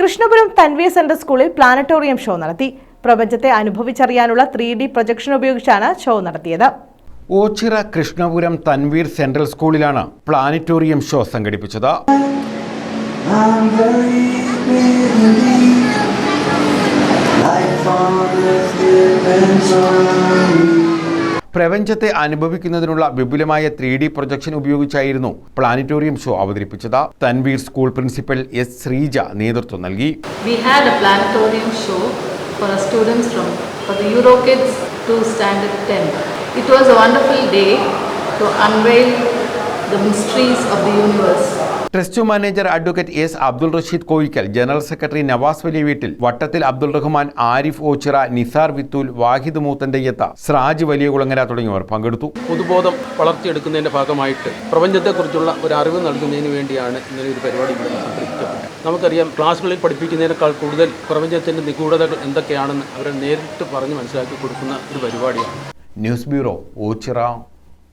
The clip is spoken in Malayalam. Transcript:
കൃഷ്ണപുരം തൻവീർ സെൻട്രൽ സ്കൂളിൽ പ്ലാനറ്റോറിയം ഷോ നടത്തി പ്രപഞ്ചത്തെ അനുഭവിച്ചറിയാനുള്ള ത്രീ ഡി പ്രൊജക്ഷൻ ഉപയോഗിച്ചാണ് ഷോ നടത്തിയത് ഓച്ചിറ കൃഷ്ണപുരം തൻവീർ സെൻട്രൽ സ്കൂളിലാണ് പ്ലാനറ്റോറിയം ഷോ സംഘടിപ്പിച്ചത്. Like father's. പ്രപഞ്ചത്തെ അനുഭവിക്കുന്നതിനുള്ള വിപുലമായ ത്രീ ഡി പ്രൊജക്ഷൻ ഉപയോഗിച്ചായിരുന്നു പ്ലാനറ്റോറിയം ഷോ അവതരിപ്പിച്ചത്. Tanveer school principal S Sreeja നേതൃത്വം നൽകി. We a planetarium show for the from for the euro kids to standard ten it was a wonderful day to unveil the mysteries of the universe trust manager advocate S Abdul Rasheed Koyikkal general secretary Navas വലിയ വീട്ടിൽ വട്ടത്തിൽ അബ്ദുൾ റഹ്മാൻ ആരിഫ് ഓച്ചിറ നിസാർ വിത്തൂൽ വാഹിദ് മൂത്തന്റെയ്യത്ത സ്രാജ് വലിയ കുളങ്ങര തുടങ്ങിയവർ പങ്കെടുത്തു. പൊതുബോധം വളർത്തിയെടുക്കുന്നതിന്റെ ഭാഗമായിട്ട് പ്രപഞ്ചത്തെക്കുറിച്ചുള്ള ഒരു അറിവ് നൽകുന്നതിന് വേണ്ടിയാണ് ഇങ്ങനെ ഒരു പരിപാടി നമുക്കറിയാം ക്ലാസ്സുകളിൽ പഠിപ്പിക്കുന്നതിനേക്കാൾ കൂടുതൽ പ്രപഞ്ചത്തിന്റെ നിഗൂഢതകൾ എന്തൊക്കെയാണെന്ന് അവരെ നേരിട്ട് പറഞ്ഞ് മനസ്സിലാക്കി കൊടുക്കുന്ന ഒരു പരിപാടിയാണ്. News bureau Ochira.